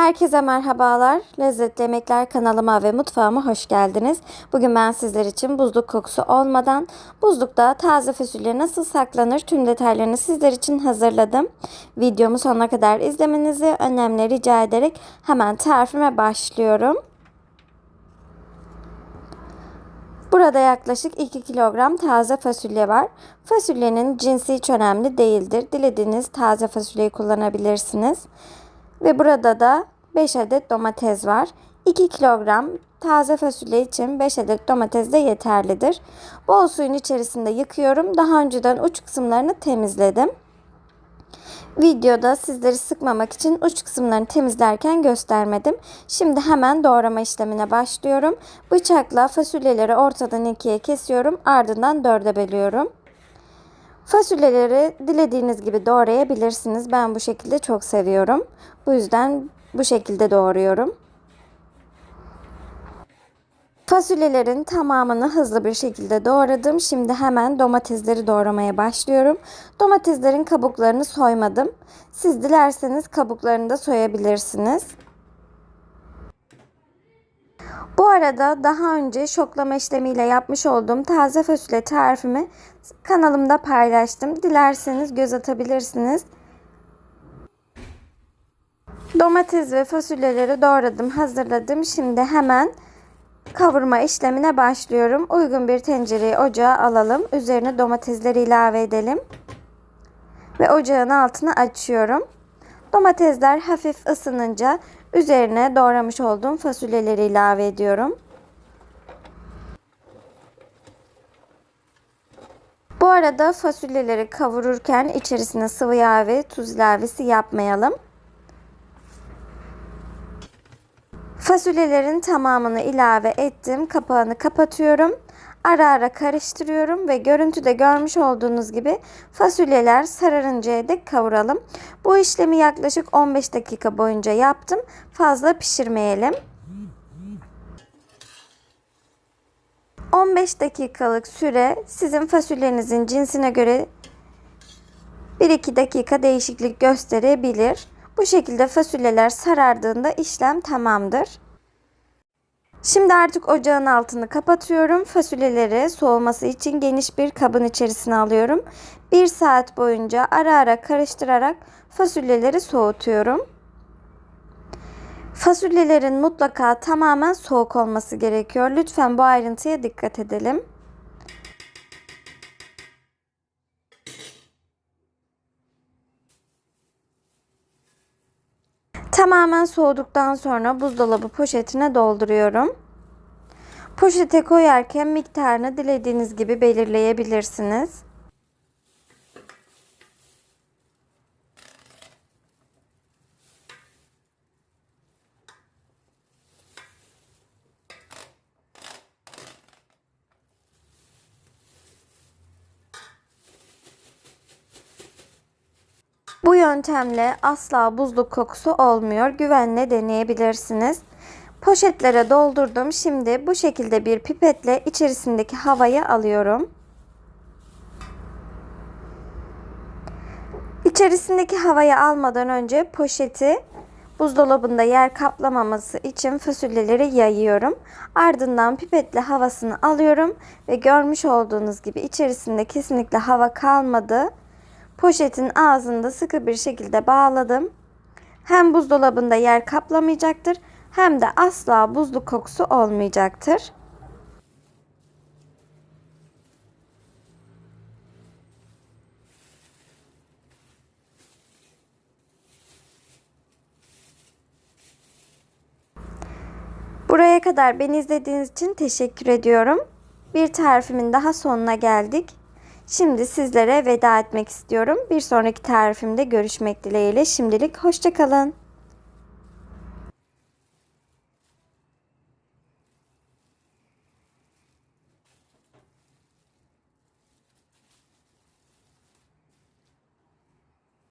Herkese merhabalar. Lezzetli Yemekler kanalıma ve mutfağıma hoş geldiniz. Bugün ben sizler için buzluk kokusu olmadan buzlukta taze fasulye nasıl saklanır tüm detaylarını sizler için hazırladım. Videomu sonuna kadar izlemenizi önemli rica ederek hemen tarifime başlıyorum. Burada yaklaşık 2 kilogram taze fasulye var. Fasulyenin cinsi hiç önemli değildir. Dilediğiniz taze fasulyeyi kullanabilirsiniz. Ve burada da 5 adet domates var. 2 kilogram taze fasulye için 5 adet domates de yeterlidir. Bol suyun içerisinde yıkıyorum. Daha önceden uç kısımlarını temizledim. Videoda sizleri sıkmamak için uç kısımlarını temizlerken göstermedim. Şimdi hemen doğrama işlemine başlıyorum. Bıçakla fasulyeleri ortadan ikiye kesiyorum. Ardından dörde bölüyorum. Fasulyeleri dilediğiniz gibi doğrayabilirsiniz. Ben bu şekilde çok seviyorum. Bu yüzden bu şekilde doğruyorum. Fasulyelerin tamamını hızlı bir şekilde doğradım. Şimdi hemen domatesleri doğramaya başlıyorum. Domateslerin kabuklarını soymadım. Siz dilerseniz kabuklarını da soyabilirsiniz. Bu arada daha önce şoklama işlemiyle yapmış olduğum taze fasulye tarifimi kanalımda paylaştım. Dilerseniz göz atabilirsiniz. Domates ve fasulyeleri doğradım, hazırladım. Şimdi hemen kavurma işlemine başlıyorum. Uygun bir tencereyi ocağa alalım. Üzerine domatesleri ilave edelim. Ve ocağın altını açıyorum. Domatesler hafif ısınınca üzerine doğramış olduğum fasulyeleri ilave ediyorum. Bu arada fasulyeleri kavururken içerisine sıvı yağ ve tuz ilavesi yapmayalım. Fasulyelerin tamamını ilave ettim. Kapağını kapatıyorum. Ara ara karıştırıyorum ve görüntüde görmüş olduğunuz gibi fasulyeler sararıncaya dek kavuralım. Bu işlemi yaklaşık 15 dakika boyunca yaptım. Fazla pişirmeyelim. 15 dakikalık süre sizin fasulyenizin cinsine göre 1-2 dakika değişiklik gösterebilir. Bu şekilde fasulyeler sarardığında işlem tamamdır. Şimdi artık ocağın altını kapatıyorum. Fasulyeleri soğuması için geniş bir kabın içerisine alıyorum. Bir saat boyunca ara ara karıştırarak fasulyeleri soğutuyorum. Fasulyelerin mutlaka tamamen soğuk olması gerekiyor. Lütfen bu ayrıntıya dikkat edelim. Tamamen soğuduktan sonra buzdolabı poşetine dolduruyorum. Poşete koyarken miktarını dilediğiniz gibi belirleyebilirsiniz. Yöntemle asla buzluk kokusu olmuyor. Güvenle deneyebilirsiniz. Poşetlere doldurdum. Şimdi bu şekilde bir pipetle içerisindeki havayı alıyorum. İçerisindeki havayı almadan önce poşeti buzdolabında yer kaplamaması için fasulyeleri yayıyorum. Ardından pipetle havasını alıyorum ve görmüş olduğunuz gibi içerisinde kesinlikle hava kalmadı. Poşetin ağzında sıkı bir şekilde bağladım. Hem buzdolabında yer kaplamayacaktır hem de asla buzlu kokusu olmayacaktır. Buraya kadar beni izlediğiniz için teşekkür ediyorum. Bir tarifimin daha sonuna geldik. Şimdi sizlere veda etmek istiyorum. Bir sonraki tarifimde görüşmek dileğiyle. Şimdilik hoşçakalın.